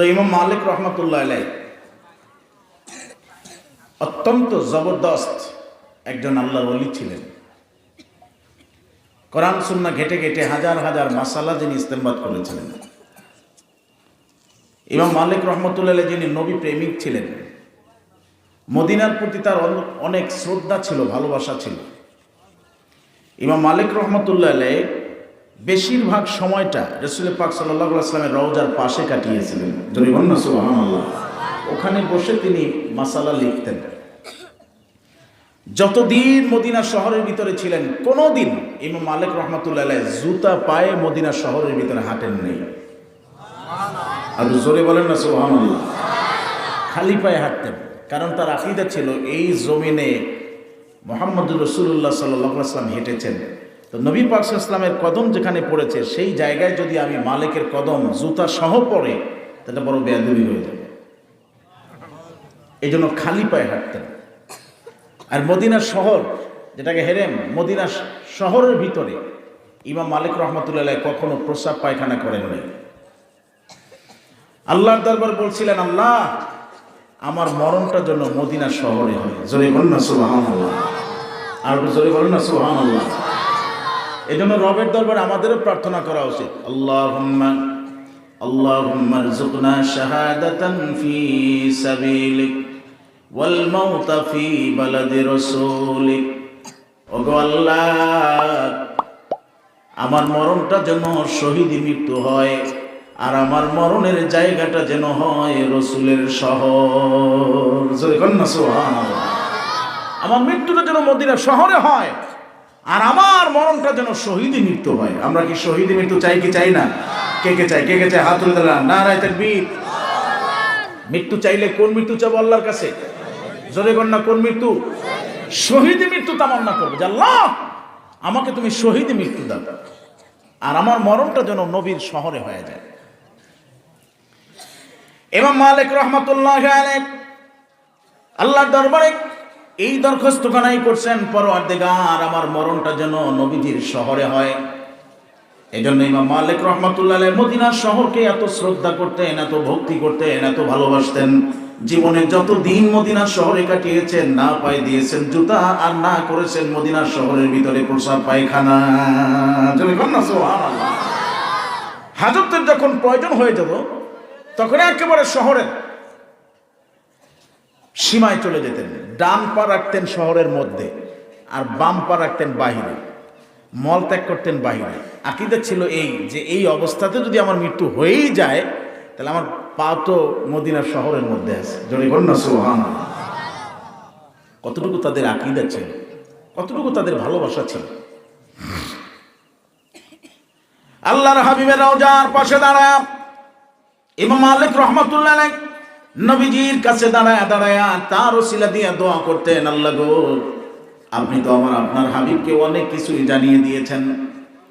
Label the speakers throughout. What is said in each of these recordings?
Speaker 1: তো ইমাম মালিক রহমতুল্লাহ আলাই অত্যন্ত জবরদস্ত একজন আল্লাহর অলি ছিলেন। কোরআন সুন্না ঘেটে ঘেটে হাজার হাজার মাসালা যিনি ইস্তেমবাদ করেছিলেন। ইমাম মালিক রহমতুল্লাহ যিনি নবী প্রেমিক ছিলেন। মদিনার প্রতি তার অন- অনেক শ্রদ্ধা ছিল, ভালোবাসা ছিল। ইমাম মালিক রহমতুল্লাহ আলাই বেশিরভাগ সময়টা রসুল পাক সাল্লাহ আসলামের রওজার পাশে কাটিয়েছিলেন। ওখানে বসে তিনি মাসালা লিখতেন। যতদিন মদিনা শহরের ভিতরে ছিলেন কোনো দিন ইমাম মালিক রহমতুল্লাহ জুতা পায়ে মদিনা শহরের ভিতরে হাঁটেন নেই। আর জোরে বলেন না খালি পায়ে হাঁটতেন। কারণ তার আকিদা ছিল, এই জমিনে মোহাম্মদুর রসুল্লাহ সাল্লাম হেঁটেছেন। তো নবী পাক ইসলামের কদম যেখানে পড়েছে, সেই জায়গায় যদি আমি মালিকের কদম, জুতা সহ পড়ে তাহলে বড় বেয়াদুবি হয়ে যাবে। এই জন্য খালি পায়ে হাঁটতেন আর মদিনা শহর, যেটাকে হেরেম মদিনা শহরের ভিতরে ইমাম মালিক রহমতুল্লাহ কখনো প্রস্রাব পায়খানা করেন নাই। আল্লাহর দরবার বলছিলেন, আল্লাহ, আমার মরণটা জন্য মদিনা শহরে হয়। জোরে বলেন না আর জোরে বলেন না আল্লাহ এই জন্য রবের দরবারে আমাদেরও প্রার্থনা করা উচিত আল্লাহ اللهم ارزقنا شهادة في سبيلك والموت في بلد رسولك ওগো আল্লাহ আমার মরণটা যেন শহীদ মৃত্যু হয় আর আমার মরণের জায়গাটা যেন হয় রসুলের শহর জোরে কন্যা সুবহানাল্লাহ। আমার মৃত্যুটা যেন মদিনা শহরে হয় আর আমার মরণটা যেন শহীদ মৃত্যু হয়। আমরা কি শহীদ মৃত্যু চাই কি চাই না? কে কে চাই কে কে চাই হাত না রায় তাকবীর। মৃত্যু চাইলে কোন মৃত্যু চাবো আল্লাহর কাছে? জোরে কন্যা কোন মৃত্যু? শহীদ মৃত্যু তামান্না করবে যে আমাকে তুমি শহীদ মৃত্যু দাও। আর আমার মরণটা যেন নবীর শহরে হয়ে যায়। এবং মালিক রহমতুল্লাহ আলাইহ, আল্লাহর দরবারে এই দরখাস্ত কানাই করছেন পরওয়ারদিগার, আমার মরণটা যেন নবীজির শহরে হয়। এই জন্য ইমাম মালিক রহমতুল্লাহ মদিনার শহরকে এত শ্রদ্ধা করতেন, এত ভক্তি করতেন, এত ভালোবাসতেন। জীবনে যত দিন মদিনার শহরে কাটিয়েছেন, না পায়ে দিয়েছেন জুতা আর না করেছেন মদিনার শহরের ভিতরে প্রসাব পায়খানা। হাজতের যখন প্রয়োজন হয়ে যেত, তখন একেবারে শহরের সীমায় চলে যেতেন। ডান পা রাখতেন শহরের মধ্যে আর বাম পা রাখতেন বাহিরে। মল ত্যাগ করতেন বাহিরে। আকিদা ছিল এই যে এই অবস্থাতে যদি আমার মৃত্যু হয়েই যায়, তাহলে আমার পা তো মদিনার শহরের মধ্যে আছে। কতটুকু তাদের আকিদা ছিল? কতটুকু তাদের ভালোবাসা ছিল? আল্লাহর হাবিবের রওজার পাশে দাঁড়ায়। ইমাম মালিক রহমতুল্লাহ নবীজির কাছে দাঁড়ায় দাঁড়ায় তার ওসিলা দিয়ে দোয়া করতেন, আল্লাহ গো, আপনি তো আমার আপনার হাবিবকে অনেক কিছুই জানিয়ে দিয়েছেন।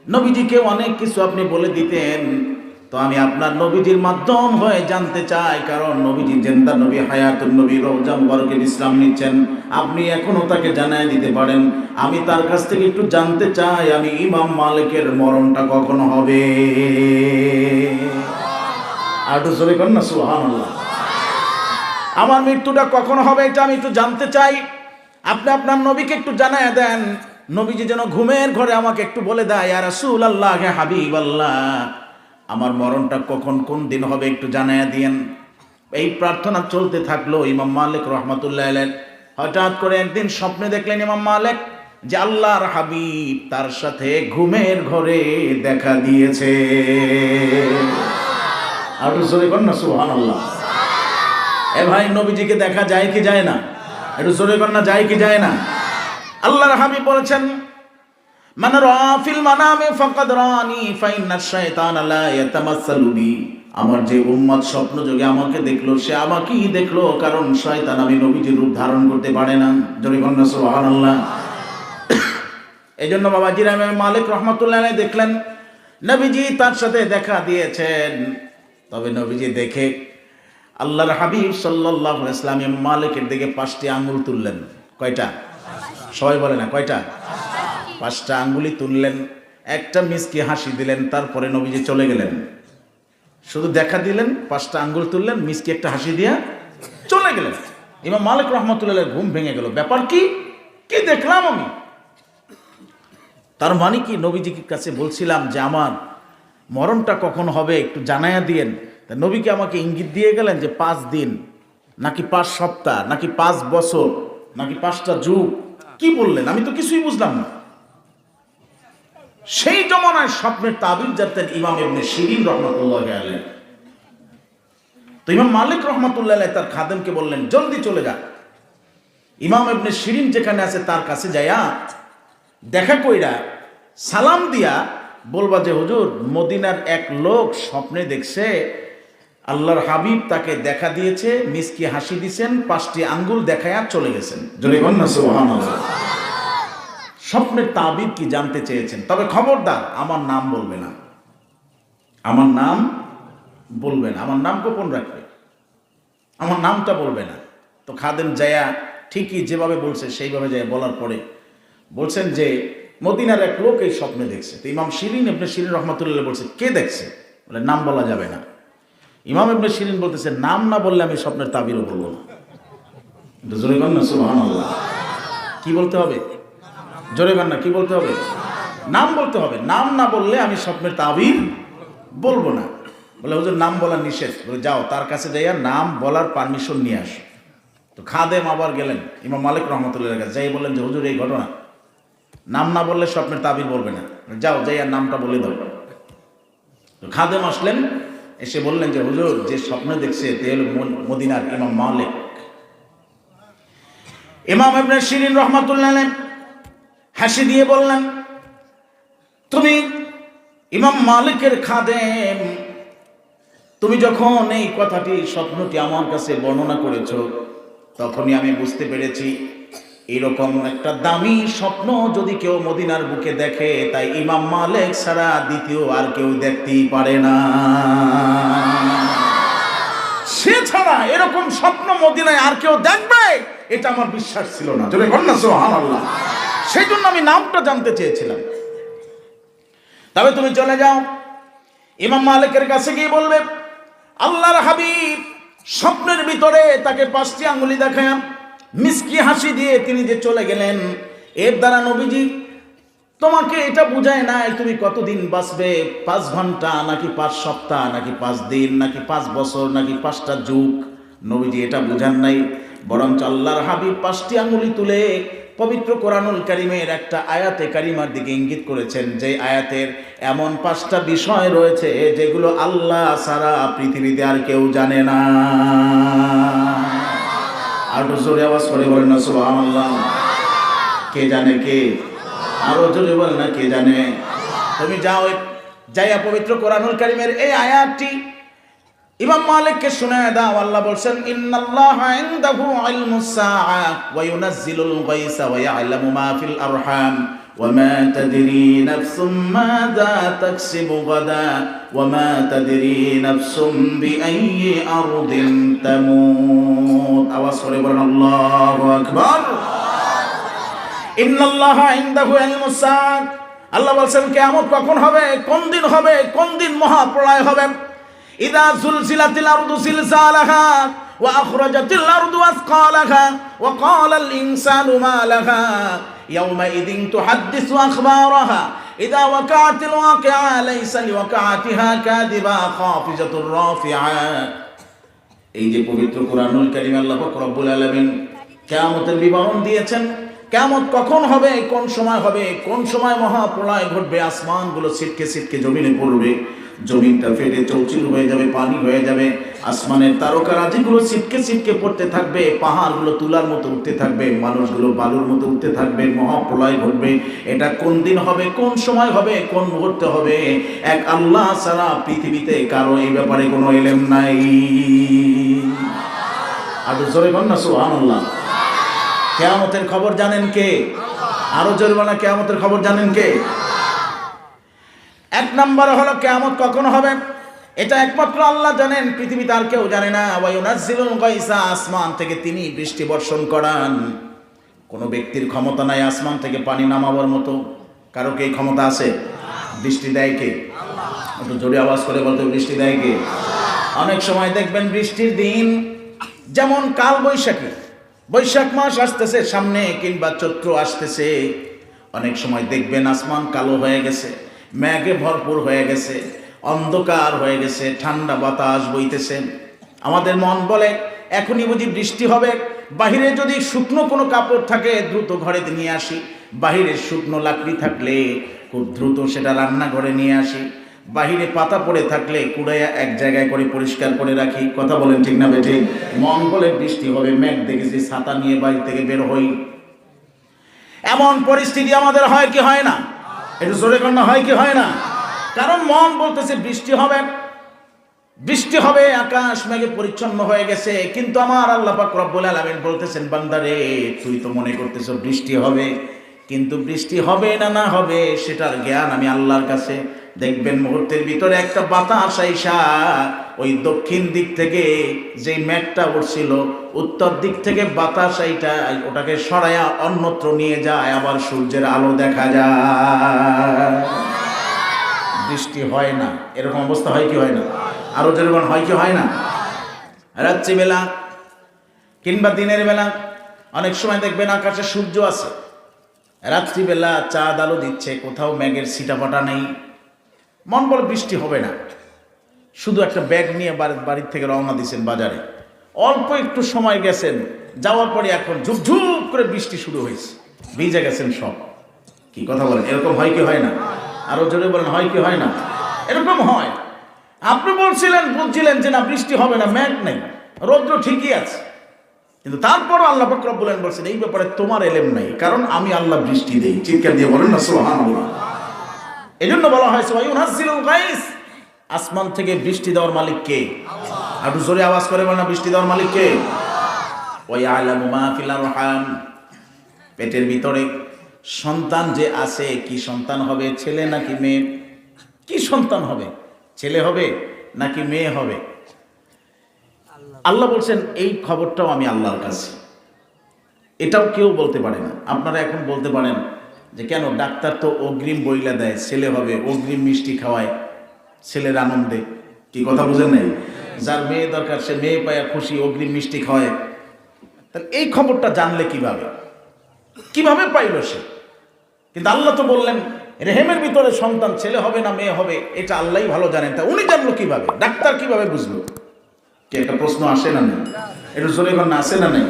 Speaker 1: নবীজিকে অনেক কিছু আপনি বলে দিতেন। তো আমি আপনার নবীজির মাধ্যম হয়ে জানতে চাই, কারণ নবীজি জেন্দা নবী হায়াতুল নবী রওজা মুবারকের ইসলাম নিচ্ছেন। আপনি এখনও তাকে জানাই দিতে পারেন। আমি তার কাছ থেকে একটু জানতে চাই, আমি ইমাম মালিকের মরণটা কখন হবে? আর একটু জোরে কর না সুহান আমার মৃত্যুটা কখন হবে এটা আমি একটু জানতে চাই। আপনি আপনার নবীকে একটু জানায় দেন। নবীজি যেন ঘুমের ঘরে আমাকে একটু বলে দেয় আর রাসূল আল্লাহ হে হাবিব আল্লাহ আমার মরণটা কখন কোন দিন হবে একটু জানায় দিয়েন। এই প্রার্থনা চলতে থাকল ইমাম মালিক রহমতুল্লাহ হঠাৎ করে একদিন স্বপ্নে দেখলেন ইমাম মালিক যে আল্লাহর হাবিব তার সাথে ঘুমের ঘরে দেখা দিয়েছে। আর সুহান আল্লাহ এ ভাই নবীজিকে দেখা যায় কি যায় না? একটু জোরে না, যায় কি যায় না? আল্লাহর হাবিব বলেছেন, মান রাফিল মানামে ফাকাদ রানি, ফাইন্না শাইতান লা ইয়াতামাসসালু বি। আমার যে উম্মত স্বপ্ন যোগে আমাকে দেখল, সে আমাকেই দেখল, কারণ শয়তান আমি নবীজির রূপ ধারণ করতে পারে না। জোরে না, সুবহানাল্লাহ। এই জন্য বাবা জিরামে মালিক রহমতুল্লাহ দেখলেন, নবীজি তার সাথে দেখা দিয়েছেন। তবে নবীজি দেখে আল্লাহর হাবিব সাল্লাহ ইসলাম মালিকের দিকে পাঁচটি আঙ্গুল তুললেন। কয়টা? সবাই বলে না, কয়টা? পাঁচটা আঙ্গুলি তুললেন, একটা মিসকে হাসি দিলেন, তারপরে নবীজি চলে গেলেন। শুধু দেখা দিলেন, পাঁচটা আঙ্গুল তুললেন, মিসকে একটা হাসি দিয়া চলে গেলেন। ইমাম মালিক রহমতুল্লাহ ঘুম ভেঙে গেল। ব্যাপার কি? কি দেখলাম আমি? তার মানে কি? নবীজির কাছে বলছিলাম যে, আমার মরণটা কখন হবে? একটু জানাইয়া দিয়েন। তা নবীকে আমাকে ইঙ্গিত দিয়ে গেলেন যে পাঁচ দিন, নাকি পাঁচ সপ্তাহ, নাকি পাঁচ বছর, নাকি পাঁচটা যুগ? কি বললেন? আমি তো কিছুই বুঝলাম না। সেই জমানায় স্বপ্নের তাবির জানতেন ইমাম এমনি শিরিন রহমতুল্লাহ আলাই তো ইমাম মালিক রহমতুল্লাহ তার খাদেমকে বললেন, জলদি চলে যা। ইমাম ইবনে শিরিন যেখানে আছে তার কাছে যাইয়া দেখা কইরা সালাম দিয়া বলবা যে, হুজুর, মদিনার এক লোক স্বপ্নে দেখছে আল্লাহর হাবিব তাকে দেখা দিয়েছে, মিসকি হাসি দিছেন, পাঁচটি আঙ্গুল দেখায়া চলে গেছেন। স্বপ্নের তাবিদ কি জানতে চেয়েছেন? তবে খবরদার, আমার নাম বলবে না। আমার নাম বলবে না। আমার নাম গোপন রাখবে। আমার নামটা বলবে না। তো খাদেম জায়া ঠিকই যেভাবে বলছে, সেইভাবে যায় বলার পরে বলছেন যে, মদিনার এক লোক এই স্বপ্নে দেখছে। তো ইমাম শিরিন এমনি শিরিন রহমতুল্লাহ বলছে, কে দেখছে? বলে, নাম বলা যাবে না। ইমাম এমনি শিরিন বলতেছে, নাম না বললে আমি স্বপ্নের তাবিরও বলব না। জোরে কর না, সুবহানাল্লাহ। কি বলতে হবে? জোরে কর না, কি বলতে হবে? নাম বলতে হবে। নাম না বললে আমি স্বপ্নের তাবির বলব না। বলে, হুজুর, নাম বলা নিষেধ। বলে, যাও, তার কাছে যাইয়া নাম বলার পারমিশন নিয়ে আস। তো খাদেম আবার গেলেন, ইমাম মালিক রহমতুল্লাহ কাছে যাই বললেন যে, হুজুর, এই ঘটনা। নাম না বললে স্বপ্নের তাবির বলবে না। যাও যাই আর নামটা বলে দাও। তো খাদেম আসলেন এসে বললেন যে, হুজুর, যে স্বপ্ন দেখছে তে হলো মদিনার ইমাম মালিক। ইমাম ইবনে শিরিন রহমতুল্লাহ হাসি দিয়ে বললেন, তুমি ইমাম মালিকের খাদেম, তুমি যখন এই কথাটি, স্বপ্নটি আমার কাছে বর্ণনা করেছ, তখনই আমি বুঝতে পেরেছি এরকম একটা দামি স্বপ্ন যদি কেউ মদিনার বুকে দেখে, তাই ইমাম মালিক ছাড়া দ্বিতীয় আর কেউ দেখতেই পারে না। সে ছাড়া এরকম স্বপ্ন মদিনায় আর কেউ দেখবে, এটা আমার বিশ্বাস ছিল না। কন্যা সোহান আল্লাহ সেই জন্য আমি নামটা জানতে চেয়েছিলাম। তবে তুমি চলে যাও। ইমাম মালিকের কাছে গিয়ে বলবে, আল্লাহর হাবিব স্বপ্নের ভিতরে তাকে পাঁচটি আঙ্গুলি দেখায় মিসকি হাসি দিয়ে তিনি যে চলে গেলেন, এর দ্বারা নবীজি, তোমাকে এটা বুঝায় নাই তুমি কতদিন বাঁচবে? পাঁচ ঘণ্টা, নাকি পাঁচ সপ্তাহ, নাকি পাঁচ দিন, নাকি পাঁচ বছর, নাকি পাঁচটা যুগ? নবীজি এটা বুঝান নাই। বরঞ্চ আল্লাহর হাবিব পাঁচটি আঙুলি তুলে পবিত্র কোরআনুল কারিমের একটা আয়াতে কারিমার দিকে ইঙ্গিত করেছেন যে আয়াতের এমন পাঁচটা বিষয় রয়েছে যেগুলো আল্লাহ সারা পৃথিবীতে আর কেউ জানে না। আর জোরে আওয়াজ করে বলেন না, সুবহানাল্লাহ। কে জানে কে? আরও জোরে বল না, কে জানে? তুমি যাও যাইয়া পবিত্র কোরআনুল কারিমের এই আয়াতটি ইমাম মালিককে শুনায় দাও। আল্লাহ বলছেন, ইন্নাল্লাহা ইনদাহু ইলমুস সাআ ওয়া ইউনাজ্জিলুল গায়সা ওয়া ইয়ালামু মা ফিল আরহাম। وما تدري نفس ماذا تكسب غدا وما تدري نفس بأي أرض تموت আওয়াজ করে বলেন আল্লাহু আকবার ইন্নাল্লাহা ইনদাহু ইলমুস সাআ আল্লাহ বলছেন কিয়ামত কখন হবে কোন দিন হবে কোন দিন মহাপ্রলয় হবে ইদা জুলজিলাতিল আরদু জিলজালাহা আরদু আসকালাহা ওয়া ক্বালাল ইনসানু মা লাহা ইয়াওমাইযিন তুহাদ্দিসু আখবারাহা ইদা ওয়াকাআতিল ওয়াকিআ লাইসা লিওয়াকাআতিহা কাযিবা খাফিজাতুর রাফিআ এই যে পবিত্র কোরআনুল কারীম আল্লাহ পাক রব্বুল আলামিন কিয়ামতের বিবরণ দিয়েছেন, কিয়ামত কখন হবে, কোন সময় হবে, কোন সময় মহাপ্রলয় ঘটবে, আসমানগুলো ছিটকে ছিটকে জমিনে পড়বে জমিনটা ফেটে চৌচির হয়ে যাবে, পানি হয়ে যাবে, আসমানের তারকারাজিগুলো ছিটকে ছিটকে পড়তে থাকবে, পাহাড়গুলো তুলার মতো উঠতে থাকবে, মানুষগুলো বালুর মতো উঠতে থাকবে, মহাপ্রলয় ঘটবে। এটা কোন দিন হবে, কোন সময় হবে, কোন মুহূর্তে হবে? এক আল্লাহ সারা পৃথিবীতে কারও এই ব্যাপারে কোনো এলেম নাই। আর জোরে কন না, সুবহানাল্লাহ। কেয়ামতের খবর জানেন কে? আরও জোরে কেয়ামতের খবর জানেন কে? এক নম্বর হলো কেয়ামত কখন হবে? এটা একমাত্র আল্লাহ জানেন, পৃথিবীতে আর কেউ জানে না। আসমান থেকে তিনি বৃষ্টি বর্ষণ করান। কোনো ব্যক্তির ক্ষমতা নাই আসমান থেকে পানি নামাবার মতো। কারও কি ক্ষমতা আছে? বৃষ্টি দেয় কে? একটু জোরে আওয়াজ করে বলতে, বৃষ্টি দেয় কে? অনেক সময় দেখবেন বৃষ্টির দিন যেমন কাল বৈশাখী। বৈশাখ মাস আসতেছে, সামনে কিংবা চৈত্র আসতেছে। অনেক সময় দেখবেন আসমান কালো হয়ে গেছে। মেঘে ভরপুর হয়ে গেছে, অন্ধকার হয়ে গেছে, ঠান্ডা বাতাস বইতেছে। আমাদের মন বলে, এখনই বুঝি বৃষ্টি হবে। বাহিরে যদি শুকনো কোনো কাপড় থাকে, দ্রুত ঘরে নিয়ে আসি। বাহিরে শুকনো লাকড়ি থাকলে খুব দ্রুত সেটা রান্নাঘরে নিয়ে আসি। বাহিরে পাতা পড়ে থাকলে কুড়াইয়া এক জায়গায় করে পরিষ্কার করে রাখি। কথা বলেন ঠিক না বেঠে? মন বলে বৃষ্টি হবে, মেঘ দেখেছি ছাতা নিয়ে বাড়ি থেকে বের হই। এমন পরিস্থিতি আমাদের হয় কি হয় না? একটু জোরে কন্যা, হয় কি, হয় না? কারণ মন বলতেছে, বৃষ্টি হবে বৃষ্টি হবে, আকাশ মেঘে পরিচ্ছন্ন হয়ে গেছে। কিন্তু আমার আল্লাহ পাক রব্বুল আলামিন বলতেছেন, বান্দারে, তুই তো মনে করতেছ বৃষ্টি হবে। কিন্তু বৃষ্টি হবে না না হবে, সেটার জ্ঞান আমি আল্লাহর কাছে। দেখবেন মুহূর্তের ভিতরে একটা বাতাস আইসা ওই দক্ষিণ দিক থেকে যে মেঘটা উঠছিল, উত্তর দিক থেকে বাতাস এইটা ওটাকে সরায়া অন্যত্র নিয়ে যায়, আবার সূর্যের আলো দেখা যায়। বৃষ্টি হয় না। এরকম অবস্থা হয় কি হয় না? আরও যেরকম হয় কি হয় না? রাত্রিবেলা কিংবা দিনের বেলা, অনেক সময় দেখবেন আকাশে সূর্য আছে। রাত্রিবেলা চাঁদ আলো দিচ্ছে, কোথাও মেঘের সিটাপাটা নেই। মন বল বৃষ্টি হবে না। শুধু একটা ব্যাগ নিয়ে বাড়ি- বাড়ির থেকে রওনা দিয়েছেন বাজারে। অল্প একটু সময় গেছেন, যাওয়ার পরে এখন ঝুপঝুপ করে বৃষ্টি শুরু হয়েছে। ভিজে গেছেন সব। কি কথা বলেন? এরকম হয় কি হয় না? আরও জোরে বলেন, হয় কি হয় না? এরকম হয়। আপনি বলছিলেন, বুঝছিলেন যে না, বৃষ্টি হবে না ম্যাঘ নেই। রৌদ্র ঠিকই আছে। কিন্তু তারপরও আল্লাহ বকরব বলেন বলছেন, এই ব্যাপারে তোমার এলেম নাই, কারণ আমি আল্লাহ বৃষ্টি দেই। চিৎকার দিয়ে বলেন না সোহান এই জন্য বলা ওয়াইউনাজ্জিলুল গাইস আসমান থেকে বৃষ্টি দেওয়ার মালিক কে? একটু জোরে আওয়াজ করে না, বৃষ্টি দেওয়ার মালিক কে? ওই আলামু পেটের ভিতরে সন্তান যে আছে, কি সন্তান হবে, ছেলে নাকি মেয়ে? কি সন্তান হবে? ছেলে হবে নাকি মেয়ে হবে? আল্লাহ বলছেন, এই খবরটাও আমি আল্লাহর কাছে। এটাও কেউ বলতে পারে না। আপনারা এখন বলতে পারেন যে, কেন ডাক্তার তো অগ্রিম বইলা দেয়, ছেলে হবে, অগ্রিম মিষ্টি খাওয়ায়। ছেলের আনন্দে। কি কথা বুঝেন নাই? যার মেয়ে দরকার, সে মেয়ে পায়া খুশি অগ্নি মিষ্টি খাওয়ায়। তাহলে এই খবরটা জানলে কীভাবে? কীভাবে পাইল সে? কিন্তু আল্লাহ তো বললেন, রেহেমের ভিতরে সন্তান ছেলে হবে না মেয়ে হবে, এটা আল্লাহই ভালো জানেন। তা উনি জানলো কীভাবে? ডাক্তার কীভাবে বুঝলো? কি একটা প্রশ্ন আসে না নেই? একটু জোরে না আসে না নেই?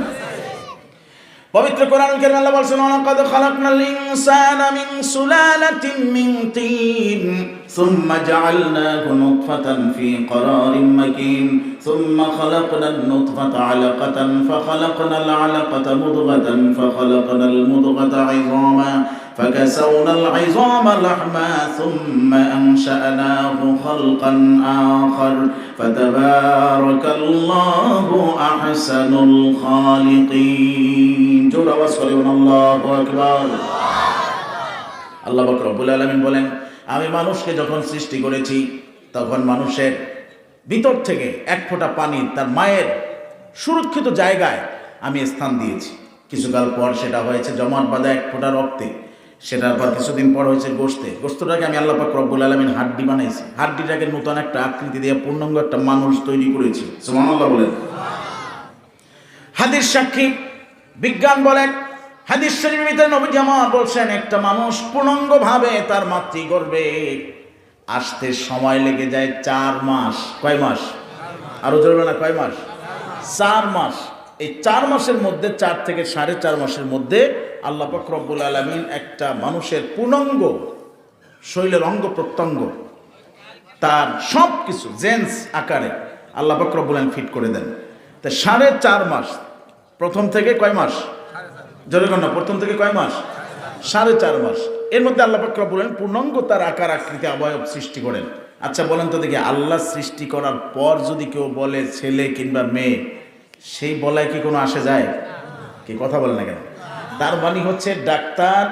Speaker 1: পবিত্র কোরআন কারীম আল্লাহ বলছেন ওয়ালাকাদ খালাকনাল ইনসানা মিন সুলালাতিন মিন তিন। ثم جعلناه نطفة في قرار مكين ثم خلقنا النطفة علقة فخلقنا العلقة مضغة فخلقنا المضغة عظاما فكسونا العظام لحما ثم أنشأناه خلقا آخر فتبارك الله أحسن الخالقين جورا واسكرون الله أكبر الله بكر رب العالمين بولين আমি মানুষকে যখন সৃষ্টি করেছি, তখন মানুষের ভিতর থেকে এক ফোঁটা পানি তার মায়ের সুরক্ষিত জায়গায় আমি স্থান দিয়েছি। কিছুকাল পর সেটা হয়েছে জমাট বাঁধা এক ফোঁটা রক্তে। সেটার পর কিছুদিন পর হয়েছে গোস্তে গোস্তটাকে আমি আল্লাহ পাক রব্বুল আলমিন হাড্ডি বানাইছি। হাড্ডিটাকে নতুন একটা আকৃতি দিয়ে পূর্ণাঙ্গ একটা মানুষ তৈরি করেছি। সুবহানাল্লাহ বলেন। হাদিস সাক্ষী, বিজ্ঞান বলেন হাদিস শরীফের ভিতরে নবী জামা বলছেন, একটা মানুষ পূর্ণাঙ্গ ভাবে তার মাতৃ গর্বে আসতে সময় লেগে যায় চার মাস। কয় মাস? আরও জরবে না, কয় মাস? চার মাস। এই চার মাসের মধ্যে, চার থেকে সাড়ে চার মাসের মধ্যে আল্লাহ পাক রব্বুল আলমিন একটা মানুষের পূর্ণাঙ্গ শৈলের অঙ্গ প্রত্যঙ্গ, তার সব কিছু জেন্স আকারে আল্লাহ পাক রব্বুল আলামিন ফিট করে দেন। তা সাড়ে চার মাস, প্রথম থেকে কয় মাস? জোরে কর না, প্রথম থেকে কয় মাস? সাড়ে চার মাস। এর মধ্যে আল্লাহ পাক আলামিন পূর্ণাঙ্গ তার আকার আকৃতি অবয়ব সৃষ্টি করেন। আচ্ছা বলেন তো দেখি, আল্লাহ সৃষ্টি করার পর যদি কেউ বলে ছেলে কিংবা মেয়ে, সেই বলায় কি কোনো আসে যায়? কি কথা বলে না কেন? তার মানে হচ্ছে ডাক্তার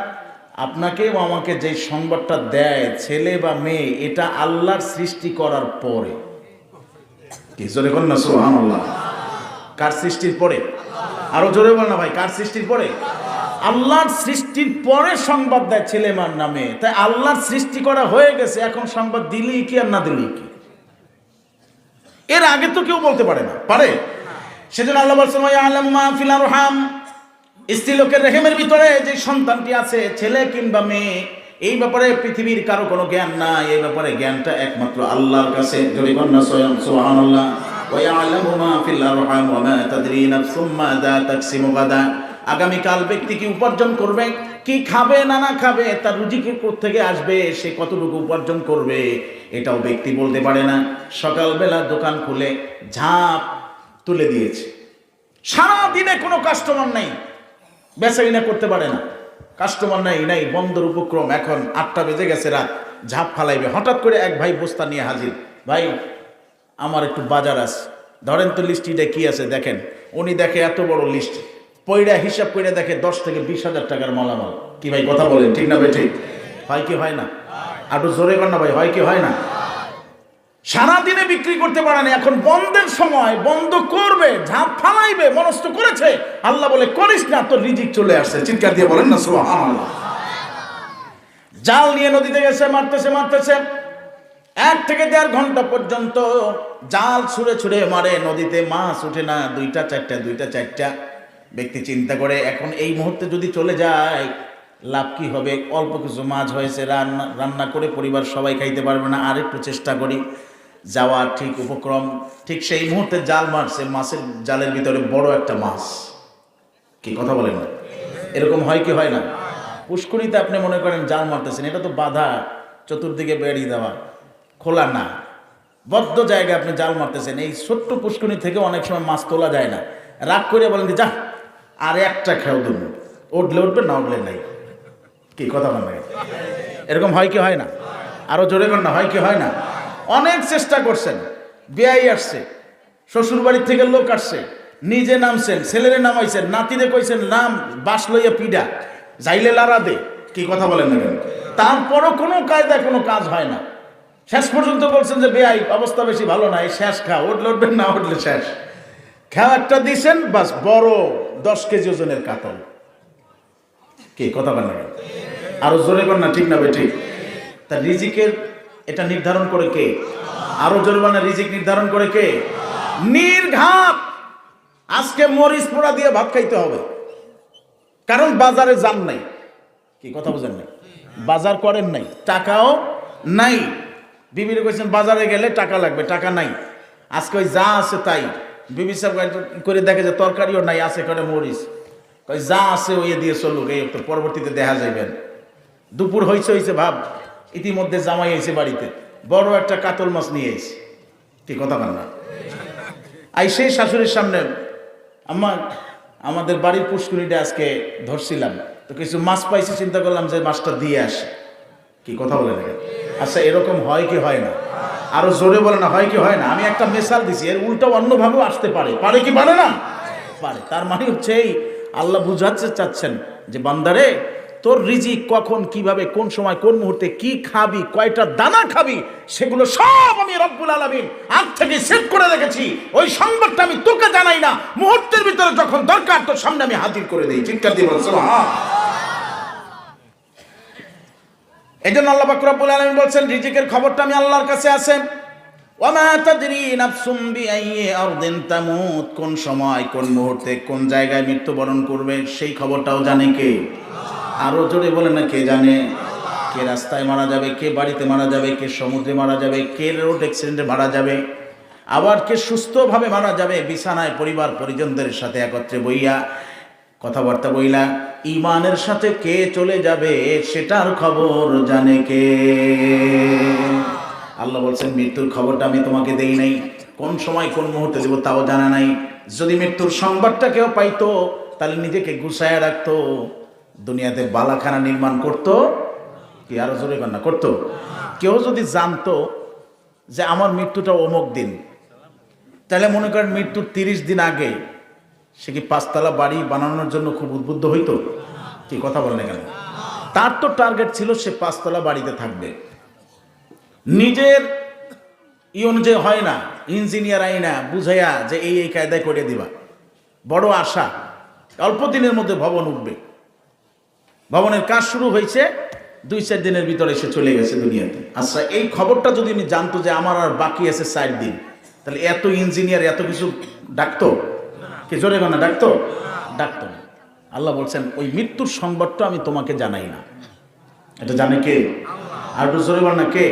Speaker 1: আপনাকে বা আমাকে যে সংবাদটা দেয়, ছেলে বা মেয়ে, এটা আল্লাহর সৃষ্টি করার পরে। কি জোরে বল না সোহান আল্লাহ কার সৃষ্টির পরে? আরও জোরে বল না ভাই, কার সৃষ্টির পরে? আল্লাহর সৃষ্টির পরে সংবাদ দেয় ছেলে মার নামে। তাই আল্লাহর সৃষ্টি করা হয়ে গেছে, এখন সংবাদ দিলেই কি আর না দিলেই কি? এর আগে তো কেউ বলতে পারে না। পারে? সেজন্য আল্লাহ বলছেন, ওয়া ইয়ালামু মা ফিল আরহাম। স্ত্রী লোকের রেহেমের ভিতরে যে সন্তানটি আছে, ছেলে কিংবা মেয়ে, এই ব্যাপারে পৃথিবীর কারও কোনো জ্ঞান নাই। এই ব্যাপারে জ্ঞানটা একমাত্র আল্লাহর কাছে। কন্যা স্বয়ং সুবহানাল্লাহ। মা ফিল আরহাম ওয়া মা তাদরি নাফসুম মাযা তাকসিমু গাদা। আগামীকাল ব্যক্তি কি উপার্জন করবে? কি খাবে না না খাবে? তার রুজি কি থেকে আসবে? সে কতটুকু উপার্জন করবে? এটাও ব্যক্তি বলতে পারে না। সকালবেলা দোকান খুলে ঝাঁপ তুলে দিয়েছে। সারা দিনে কোনো কাস্টমার নেই। বেচা কিনা করতে পারে না। কাস্টমার নাই নাই বন্দর উপক্রম। এখন আটটা বেজে গেছে রাত। ঝাঁপ ফালাইবে। হঠাৎ করে এক ভাই বস্তা নিয়ে হাজির। ভাই আমার একটু বাজার আছে। ধরেন তো লিস্টিটা কি আছে দেখেন, উনি দেখে এত বড় লিস্ট পয়রা হিসাব করে দেখে দশ থেকে বিশ হাজার টাকার মালামাল। কি ভাই কথা বলেন, ঠিক না ভাই ঠিক? হয় কি হয় না? আরও জোরে কর না ভাই, হয় কি হয় না? সারাদিনে বিক্রি করতে পারে না, এখন বন্ধের সময়, বন্ধ করবে, ঝাঁপ ফালাইবে, মনস্থ করেছে। আল্লাহ বলে, করিস না, তোর রিজিক চলে আসছে। চিৎকার দিয়ে বলেন না, সুবহানাল্লাহ। জাল নিয়ে নদীতে গেছে, মারতেছে মারতেছে। এক থেকে দেড় ঘণ্টা পর্যন্ত জাল ছুঁড়ে ছুঁড়ে মারে, নদীতে মাছ ওঠে না, দুইটা চারটা দুইটা চারটা। ব্যক্তি চিন্তা করে, এখন এই মুহূর্তে যদি চলে যায়, লাভ কি হবে? অল্প কিছু মাছ হয়েছে, রান্না রান্না করে পরিবার সবাই খাইতে পারবে না আর একটু চেষ্টা করি। যাওয়ার ঠিক উপক্রম। ঠিক সেই মুহূর্তে জাল মারছে, মাছের জালের ভিতরে বড় একটা মাছ। কি কথা বলেন না? এরকম হয় কি হয় না? পুষ্করিতে আপনি মনে করেন জাল মারতেছেন, এটা তো বাধা, চতুর্দিকে বেরিয়ে দেওয়া। খোলা না। বদ্ধ জায়গায় আপনি জাল মারতেছেন। এই ছোট্ট পুষ্করি থেকে অনেক সময় মাছ তোলা যায় না। রাগ করে বলেন যা আর একটা খেয়াল দেবো উঠলে উঠবে, না উঠলে নাই। কি কথা বলেন না এরকম হয় কি হয় না? আরও জোরে না, হয় কি হয় না? অনেক চেষ্টা করছেন। বেয়াই আসছে। শ্বশুর বাড়ির থেকে লোক আসছে। নিজে নামছেন, ছেলেরে নামাইছেন, নাতিরে কইছেন, নাম, বাস লইয়া পিডা। যাইলে লারা দে। কি কথা বলেন তারপরও কোনো কায়দায় কোনো কাজ হয় না। শেষ পর্যন্ত বলছেন যে বেআই অবস্থা বেশি ভালো না এই শেষ খা উঠলে উঠবেন না উঠলে শেষ। একটা দিছেন বাস বড় দশ কেজি ওজনের কাতল। কি কথা না কেন? আরও জোরে কর না ঠিক না বে ঠিক। তা রিজিকের এটা নির্ধারণ করে কে? আরও জোরে বলেন না, রিজিক নির্ধারণ করে কে? নির্ঘাত! আজকে মরিচ পোড়া দিয়ে ভাত খাইতে হবে। কারণ বাজারে যান নাই। কি কথা বুঝেন নাই? বাজার করেন নাই টাকাও নাই। বিবির কইছেন, বাজারে গেলে টাকা লাগবে, টাকা নাই। আজকে ওই যা আছে তাই। বিবি সাহেব করে দেখে যে তরকারিও নাই, আছে করে মরিচ। কই যা আছে ওই দিয়ে চলুক, এই তো পরবর্তীতে দেখা যাইবেন। দুপুর হয়েছে হয়েছে ভাব, ইতিমধ্যে জামাই এসে বাড়িতে। বড় একটা কাতল মাছ নিয়ে এসে কি কথা বল না? আই সেই শাশুড়ির সামনে, আম্মা, আমাদের বাড়ির পুষ্করিটা আজকে ধরছিলাম। তো কিছু মাছ পাইছি, চিন্তা করলাম যে মাছটা দিয়ে আসে। কি কথা বলে না আচ্ছা এরকম হয় কি হয় না? আরও জোরে বলে না, হয় কি হয় না? আমি একটা মেশাল দিছি, এর উল্টো অন্যভাবেও আসতে পারে। পারে কি পারে না? পারে। তার মানে হচ্ছে এই, আল্লাহ বুঝাচ্ছে চাচ্ছেন যে, বান্দারে, তোর রিজিক কখন, কীভাবে, কোন সময়, কোন মুহূর্তে, কি খাবি, কয়টা দানা খাবি, সেগুলো সব আমি রব্বুল আলমিন আগ থেকে সেট করে রেখেছি। ওই সংবাদটা আমি তোকে জানাই না। মুহূর্তের ভিতরে যখন দরকার, তোর সামনে আমি হাজির করে দিই। চিৎকার হ্যাঁ এই জন্য আল্লাহ বাকরাবুল আলমিন বলছেন, রিজিকের খবরটা আমি আল্লাহর কাছে তামুত, কোন সময়, কোন মুহূর্তে, কোন জায়গায় মৃত্যুবরণ করবে, সেই খবরটাও জানে কে? আরও জোরে বলে না, কে জানে? কে রাস্তায় মারা যাবে, কে বাড়িতে মারা যাবে, কে সমুদ্রে মারা যাবে, কে রোড অ্যাক্সিডেন্টে মারা যাবে, আবার কে সুস্থভাবে মারা যাবে, বিছানায় পরিবার পরিজনদের সাথে একত্রে বইয়া, কথাবার্তা বইলা ইমানের সাথে কে চলে যাবে সেটার খবর জানে কে? আল্লাহ বলছেন, মৃত্যুর খবরটা আমি তোমাকে দেই নাই। কোন সময় কোন মুহূর্তে দেবো তাও জানা নাই। যদি মৃত্যুর সংবাদটা কেউ পাইতো, তাহলে নিজেকে গুছায় রাখতো। দুনিয়াতে বালাখানা নির্মাণ করতো? কি আরও জোরে কান্না করতো? কেউ যদি জানতো যে আমার মৃত্যুটা অমুক দিন, তাহলে মনে করেন মৃত্যুর তিরিশ দিন আগে সে কি পাঁচতলা বাড়ি বানানোর জন্য খুব উদ্বুদ্ধ হইতো? কি কথা বলেন কেন তার তো টার্গেট ছিল সে পাঁচতলা বাড়িতে থাকবে। নিজের ই অনুযায়ী হয় না ইঞ্জিনিয়ার আই না বুঝাইয়া যে এই এই কায়দায় করে দিবা। বড় আশা। অল্প দিনের মধ্যে ভবন উঠবে। ভবনের কাজ শুরু হয়েছে, দুই চার দিনের ভিতরে সে চলে গেছে দুনিয়াতে। আচ্ছা এই খবরটা যদি আমি জানতো যে আমার আর বাকি আছে চার দিন, তাহলে এত ইঞ্জিনিয়ার এত কিছু ডাকতো? কি জোরে না ডাকতো? ডাকতো না। আল্লাহ বলছেন, ওই মৃত্যুর সংবাদটা আমি তোমাকে জানাই না। এটা জানে কে? আর জোরে না, কে?